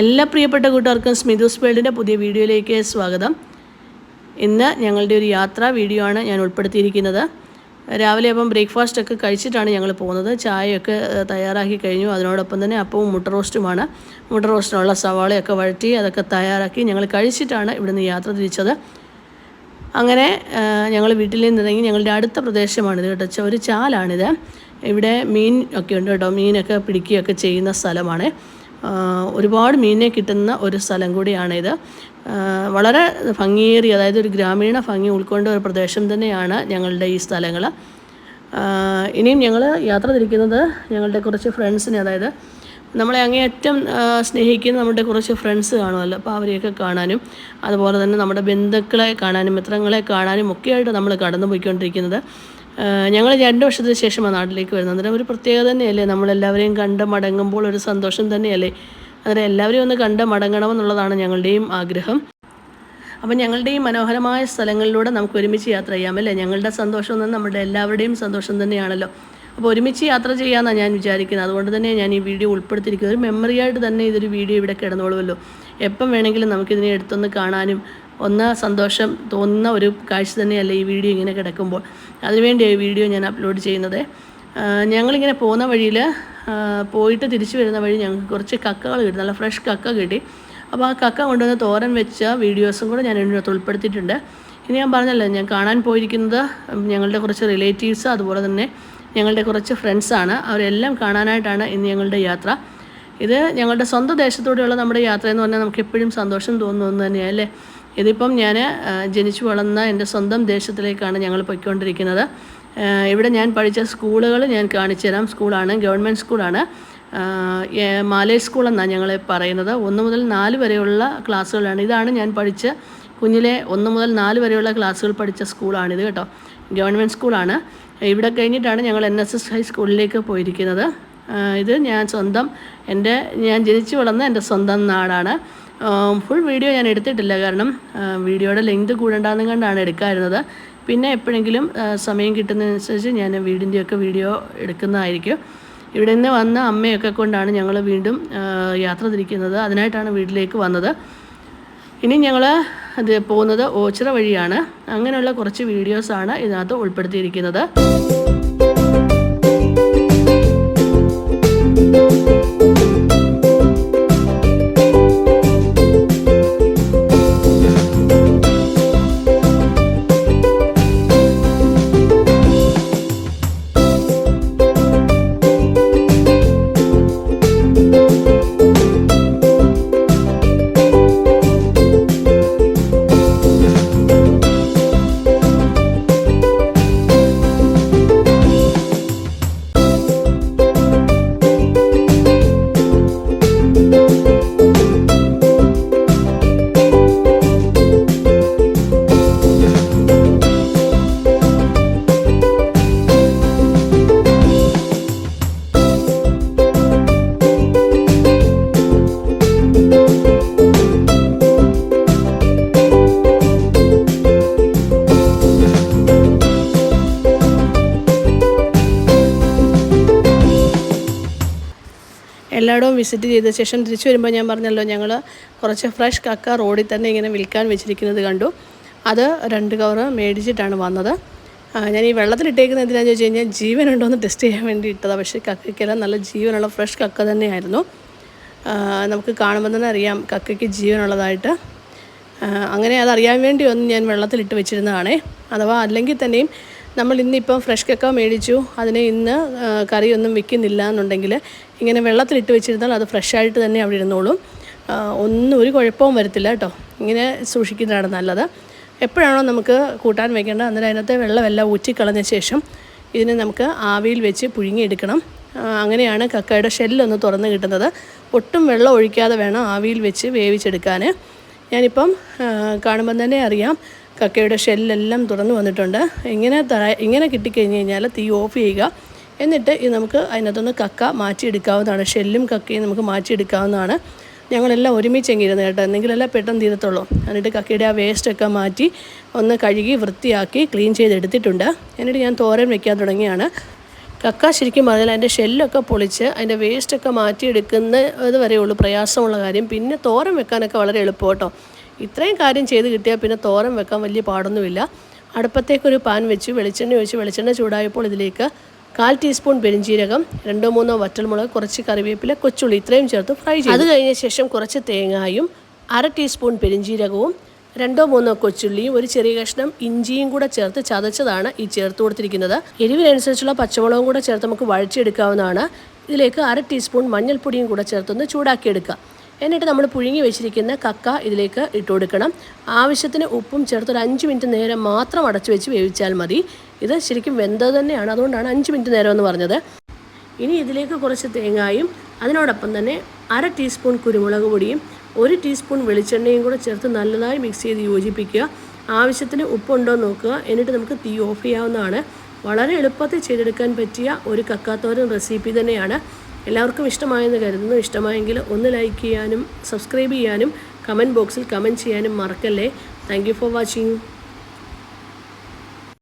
എല്ലാ പ്രിയപ്പെട്ട കൂട്ടുകാർക്കും സ്മിതൂസ് വേൾഡിന്റെ പുതിയ വീഡിയോയിലേക്ക് സ്വാഗതം. ഇന്ന് ഞങ്ങളുടെ ഒരു യാത്രാ വീഡിയോ ആണ് ഞാൻ ഉൾപ്പെടുത്തിയിരിക്കുന്നത്. രാവിലെ അപ്പം ബ്രേക്ക്ഫാസ്റ്റ് ഒക്കെ കഴിച്ചിട്ടാണ് ഞങ്ങൾ പോകുന്നത്. ചായയൊക്കെ തയ്യാറാക്കി കഴിഞ്ഞു. അതിനോടൊപ്പം തന്നെ അപ്പവും മുട്ട റോസ്റ്റുമാണ്. മുട്ട റോസ്റ്റിനുള്ള സവാളയൊക്കെ വഴറ്റി അതൊക്കെ തയ്യാറാക്കി ഞങ്ങൾ കഴിച്ചിട്ടാണ് ഇവിടുന്ന് യാത്ര തിരിച്ചത്. അങ്ങനെ ഞങ്ങൾ വീട്ടിൽ നിന്ന് ഇറങ്ങി ഞങ്ങളുടെ അടുത്ത പ്രദേശമാണിത് കേട്ടോ. ഒരു ചാലാണിത്. ഇവിടെ മീൻ ഒക്കെ ഉണ്ട് കേട്ടോ. മീനൊക്കെ പിടിക്കുകയൊക്കെ ചെയ്യുന്ന സ്ഥലമാണ്. ഒരുപാട് മീനെ കിട്ടുന്ന ഒരു സ്ഥലം കൂടിയാണിത്. വളരെ ഭംഗിയേറിയ അതായത് ഒരു ഗ്രാമീണ ഭംഗി ഉൾക്കൊണ്ട ഒരു പ്രദേശം തന്നെയാണ് ഞങ്ങളുടെ ഈ സ്ഥലങ്ങൾ ഇനിയും ഞങ്ങൾ യാത്ര തിരിക്കുന്നത് ഞങ്ങളുടെ കുറച്ച് ഫ്രണ്ട്സിനെ അതായത് നമ്മളെ അങ്ങേയറ്റം സ്നേഹിക്കുന്ന നമ്മുടെ കുറച്ച് ഫ്രണ്ട്സ് കാണുമല്ലോ അപ്പോൾ അവരെയൊക്കെ കാണാനും അതുപോലെ തന്നെ നമ്മുടെ ബന്ധുക്കളെ കാണാനും മിത്രങ്ങളെ കാണാനും ഒക്കെയായിട്ട് നമ്മൾ കടന്നു പോയിക്കൊണ്ടിരിക്കുന്നത് ഞങ്ങൾ രണ്ട് വർഷത്തിന് ശേഷമാണ് നാട്ടിലേക്ക് വരുന്നത്. അന്നേരം ഒരു പ്രത്യേകത തന്നെയല്ലേ? നമ്മളെല്ലാവരെയും കണ്ട് മടങ്ങുമ്പോൾ ഒരു സന്തോഷം തന്നെയല്ലേ? അന്നേരം എല്ലാവരെയും ഒന്ന് കണ്ട് മടങ്ങണമെന്നുള്ളതാണ് ഞങ്ങളുടെയും ആഗ്രഹം. അപ്പം ഞങ്ങളുടെ ഈ മനോഹരമായ സ്ഥലങ്ങളിലൂടെ നമുക്ക് ഒരുമിച്ച് യാത്ര ചെയ്യാം അല്ലേ? ഞങ്ങളുടെ സന്തോഷം തന്നെ നമ്മുടെ എല്ലാവരുടെയും സന്തോഷം തന്നെയാണല്ലോ. അപ്പോൾ ഒരുമിച്ച് യാത്ര ചെയ്യാമെന്നാണ് ഞാൻ വിചാരിക്കുന്നത്. അതുകൊണ്ട് തന്നെ ഞാൻ ഈ വീഡിയോ ഉൾപ്പെടുത്തിയിരിക്കുന്നത്. ഒരു മെമ്മറിയായിട്ട് തന്നെ ഇതൊരു വീഡിയോ ഇവിടെ കിടന്നോളുമല്ലോ. എപ്പം വേണമെങ്കിലും നമുക്കിതിനെ എടുത്തൊന്ന് കാണാനും ഒന്ന് സന്തോഷം തോന്നുന്ന ഒരു കാഴ്ച തന്നെയല്ലേ ഈ വീഡിയോ ഇങ്ങനെ കിടക്കുമ്പോൾ. അതിനുവേണ്ടിയാണ് ഈ വീഡിയോ ഞാൻ അപ്ലോഡ് ചെയ്യുന്നത്. ഞങ്ങളിങ്ങനെ പോകുന്ന വഴിയിൽ പോയിട്ട് തിരിച്ചു വരുന്ന വഴി ഞങ്ങൾക്ക് കുറച്ച് കക്കകൾ കിട്ടി. നല്ല ഫ്രഷ് കക്ക കിട്ടി. അപ്പോൾ ആ കക്ക കൊണ്ടുവന്ന് തോരൻ വെച്ച വീഡിയോസും കൂടെ ഞാൻ ഇതിനകത്ത് ഉൾപ്പെടുത്തിയിട്ടുണ്ട്. ഇനി ഞാൻ പറഞ്ഞല്ലോ ഞാൻ കാണാൻ പോയിരിക്കുന്നത് ഞങ്ങളുടെ കുറച്ച് റിലേറ്റീവ്സ് അതുപോലെ തന്നെ ഞങ്ങളുടെ കുറച്ച് ഫ്രണ്ട്സാണ് അവരെല്ലാം കാണാനായിട്ടാണ് ഇന്ന് ഞങ്ങളുടെ യാത്ര. ഇത് ഞങ്ങളുടെ സ്വന്തം ദേശത്തൂടെയുള്ള നമ്മുടെ യാത്ര എന്ന് പറഞ്ഞാൽ നമുക്ക് എപ്പോഴും സന്തോഷം തോന്നുന്നു തന്നെയാണ് അല്ലേ? ഇതിപ്പം ഞാൻ ജനിച്ചു വളർന്ന എന്റെ സ്വന്തം ദേശത്തിലേക്കാണ് ഞങ്ങൾ പോയിക്കൊണ്ടിരിക്കുന്നത്. ഇവിടെ ഞാൻ പഠിച്ച സ്കൂളുകൾ ഞാൻ കാണിച്ചു തരാം. സ്കൂളാണ് ഗവൺമെന്റ് സ്കൂളാണ്. മാലേ സ്കൂൾ എന്നാണ് ഞങ്ങൾ പറയുന്നത്. ഒന്ന് മുതൽ നാല് വരെയുള്ള ക്ലാസ്സുകളാണ്. ഇതാണ് ഞാൻ പഠിച്ച കുഞ്ഞിലെ ഒന്ന് മുതൽ നാല് വരെയുള്ള ക്ലാസ്സുകൾ പഠിച്ച സ്കൂളാണിത് കേട്ടോ. ഗവൺമെന്റ് സ്കൂളാണ്. ഇവിടെ കഴിഞ്ഞിട്ടാണ് ഞങ്ങൾ എൻ എസ് എസ് ഹൈസ്കൂളിലേക്ക് പോയിരിക്കുന്നത്. ഇത് ഞാൻ സ്വന്തം എന്റെ ഞാൻ ജനിച്ചു വളർന്ന എന്റെ സ്വന്തം നാടാണ്. ഫുൾ വീഡിയോ ഞാൻ എടുത്തിട്ടില്ല. കാരണം വീഡിയോയുടെ ലെങ്ത് കൂടണ്ടെന്നും കണ്ടാണ് എടുക്കാറുന്നത് പിന്നെ എപ്പോഴെങ്കിലും സമയം കിട്ടുന്നതനുസരിച്ച് ഞാൻ വീടിന്റെയൊക്കെ വീഡിയോ എടുക്കുന്നതായിരിക്കും. ഇവിടെ നിന്ന് വന്ന അമ്മയൊക്കെ കൊണ്ടാണ് ഞങ്ങൾ വീണ്ടും യാത്ര തിരിക്കുന്നത്. അതിനായിട്ടാണ് വീട്ടിലേക്ക് വന്നത്. ഇനി ഞങ്ങൾ അത് പോകുന്നത് ഓച്ചിറ വഴിയാണ്. അങ്ങനെയുള്ള കുറച്ച് വീഡിയോസാണ് ഇതിനകത്ത് ഉൾപ്പെടുത്തിയിരിക്കുന്നത്. എല്ലായിടവും വിസിറ്റ് ചെയ്ത ശേഷം തിരിച്ചു വരുമ്പോൾ ഞാൻ പറഞ്ഞല്ലോ ഞങ്ങൾ കുറച്ച് ഫ്രഷ് കക്ക റോഡിൽ തന്നെ ഇങ്ങനെ വിൽക്കാൻ വെച്ചിരിക്കുന്നത് കണ്ടു. അത് രണ്ട് കവർ മേടിച്ചിട്ടാണ് വന്നത്. ഞാൻ ഈ വെള്ളത്തിലിട്ടേക്കുന്നത് എന്തിനാണെന്ന് ചോദിച്ചു കഴിഞ്ഞാൽ ജീവനുണ്ടോ എന്ന് ടെസ്റ്റ് ചെയ്യാൻ വേണ്ടി ഇട്ടതാണ് പക്ഷേ കക്കയ്ക്കെല്ലാം നല്ല ജീവനുള്ള ഫ്രഷ് കക്ക തന്നെയായിരുന്നു. നമുക്ക് കാണുമ്പോൾ തന്നെ അറിയാം കക്കയ്ക്ക് ജീവനുള്ളതായിട്ട്. അങ്ങനെ അതറിയാൻ വേണ്ടി ഒന്ന് ഞാൻ വെള്ളത്തിലിട്ട് വെച്ചിരുന്നതാണേ. അഥവാ അല്ലെങ്കിൽ തന്നെയും നമ്മൾ ഇന്നിപ്പം ഫ്രഷ് കക്ക മേടിച്ചു അതിനെ ഇന്ന് കറിയൊന്നും വിൽക്കുന്നില്ല എന്നുണ്ടെങ്കിൽ ഇങ്ങനെ വെള്ളത്തിലിട്ട് വെച്ചിരുന്നാൽ അത് ഫ്രഷായിട്ട് തന്നെ അവിടെ ഇരുന്നോളും. ഒന്നും ഒരു കുഴപ്പവും വരത്തില്ല കേട്ടോ. ഇങ്ങനെ സൂക്ഷിക്കുന്നതാണ് നല്ലത്. എപ്പോഴാണോ നമുക്ക് കൂട്ടാൻ വെക്കേണ്ടത് അന്നേരം അതിനകത്തെ വെള്ളമെല്ലാം ഊറ്റിക്കളഞ്ഞ ശേഷം ഇതിനെ നമുക്ക് ആവിയിൽ വെച്ച് പുഴുങ്ങിയെടുക്കണം. അങ്ങനെയാണ് കക്കയുടെ ഷെല്ലൊന്ന് തുറന്ന് കിട്ടുന്നത്. ഒട്ടും വെള്ളം ഒഴിക്കാതെ വേണം ആവിയിൽ വെച്ച് വേവിച്ചെടുക്കാൻ. ഞാനിപ്പം കാണുമ്പം തന്നെ അറിയാം കക്കയുടെ ഷെല്ലെല്ലാം തുറന്നു വന്നിട്ടുണ്ട്. ഇങ്ങനെ ഇങ്ങനെ കിട്ടിക്കഴിഞ്ഞ് കഴിഞ്ഞാൽ തീ ഓഫ് ചെയ്യുക. എന്നിട്ട് ഇത് നമുക്ക് അതിനകത്തുനിന്ന് കക്ക മാറ്റിയെടുക്കാവുന്നതാണ്. ഷെല്ലും കക്കയും നമുക്ക് മാറ്റിയെടുക്കാവുന്നതാണ്. ഞങ്ങളെല്ലാം ഒരുമിച്ചെങ്കിരുന്നു കേട്ടോ. എന്തെങ്കിലല്ല പെട്ടെന്ന് തീരത്തുള്ളൂ. എന്നിട്ട് കക്കയുടെ ആ വേസ്റ്റൊക്കെ മാറ്റി ഒന്ന് കഴുകി വൃത്തിയാക്കി ക്ലീൻ ചെയ്തെടുത്തിട്ടുണ്ട്. എന്നിട്ട് ഞാൻ തോരൻ വെക്കാൻ തുടങ്ങിയാണ്. കക്ക ശരിക്കും പറഞ്ഞാൽ അതിന്റെ ഷെല്ലൊക്കെ പൊളിച്ച് അതിന്റെ വേസ്റ്റൊക്കെ മാറ്റിയെടുക്കുന്ന ഇത് വരെയുള്ളൂ പ്രയാസമുള്ള കാര്യം. പിന്നെ തോരൻ വെക്കാനൊക്കെ വളരെ എളുപ്പം കേട്ടോ. ഇത്രയും കാര്യം ചെയ്ത് കിട്ടിയാൽ പിന്നെ തോരൻ വെക്കാൻ വലിയ പാടൊന്നുമില്ല. അടുപ്പത്തേക്കൊരു പാൻ വെച്ച് വെളിച്ചെണ്ണ ഒഴിച്ച് വെളിച്ചെണ്ണ ചൂടായപ്പോൾ ഇതിലേക്ക് കാൽ ടീസ്പൂൺ പെരിഞ്ചീരകം രണ്ടോ മൂന്നോ വറ്റൽമുളക് കുറച്ച് കറിവേപ്പില കൊച്ചുള്ളി ഇത്രയും ചേർത്ത് ഫ്രൈ ചെയ്യും അത് കഴിഞ്ഞ ശേഷം കുറച്ച് തേങ്ങായും അര ടീസ്പൂൺ പെരിഞ്ചീരകവും രണ്ടോ മൂന്നോ കൊച്ചുള്ളിയും ഒരു ചെറിയ കഷ്ണം ഇഞ്ചിയും കൂടെ ചേർത്ത് ചതച്ചതാണ് ഈ ചേർത്ത് കൊടുത്തിരിക്കുന്നത്. എരിവിനനുസരിച്ചുള്ള പച്ചമുളകും കൂടെ ചേർത്ത് നമുക്ക് വഴച്ചെടുക്കാവുന്നതാണ് ഇതിലേക്ക് അര ടീസ്പൂൺ മഞ്ഞൾപ്പൊടിയും കൂടെ ചേർത്തൊന്ന് ചൂടാക്കിയെടുക്കുക. എന്നിട്ട് നമ്മൾ പുഴുങ്ങി വെച്ചിരിക്കുന്ന കക്ക ഇതിലേക്ക് ഇട്ട് കൊടുക്കണം. ആവശ്യത്തിന് ഉപ്പും ചേർത്ത് ഒരു അഞ്ച് മിനിറ്റ് നേരം മാത്രം അടച്ചു വെച്ച് വേവിച്ചാൽ മതി. ഇത് ശരിക്കും വെന്തത് തന്നെയാണ്. അതുകൊണ്ടാണ് അഞ്ച് മിനിറ്റ് നേരം എന്ന് പറഞ്ഞത്. ഇനി ഇതിലേക്ക് കുറച്ച് തേങ്ങായും അതിനോടൊപ്പം തന്നെ അര ടീസ്പൂൺ കുരുമുളക് പൊടിയും ഒരു ടീസ്പൂൺ വെളിച്ചെണ്ണയും കൂടെ ചേർത്ത് നല്ലതായി മിക്സ് ചെയ്ത് യോജിപ്പിക്കുക. ആവശ്യത്തിന് ഉപ്പുണ്ടോ നോക്കുക. എന്നിട്ട് നമുക്ക് തീ ഓഫ് ചെയ്യാവുന്നതാണ്. വളരെ എളുപ്പത്തിൽ ചെയ്തെടുക്കാൻ പറ്റിയ ഒരു കക്കാത്തോരൻ റെസിപ്പി തന്നെയാണ്. എല്ലാവർക്കും ഇഷ്ടമായെന്ന് കരുതുന്നു. ഇഷ്ടമായെങ്കിൽ ഒന്ന് ലൈക്ക് ചെയ്യാനും സബ്സ്ക്രൈബ് ചെയ്യാനും കമന്റ് ബോക്സിൽ കമന്റ് ചെയ്യാനും മറക്കല്ലേ. Thank for watching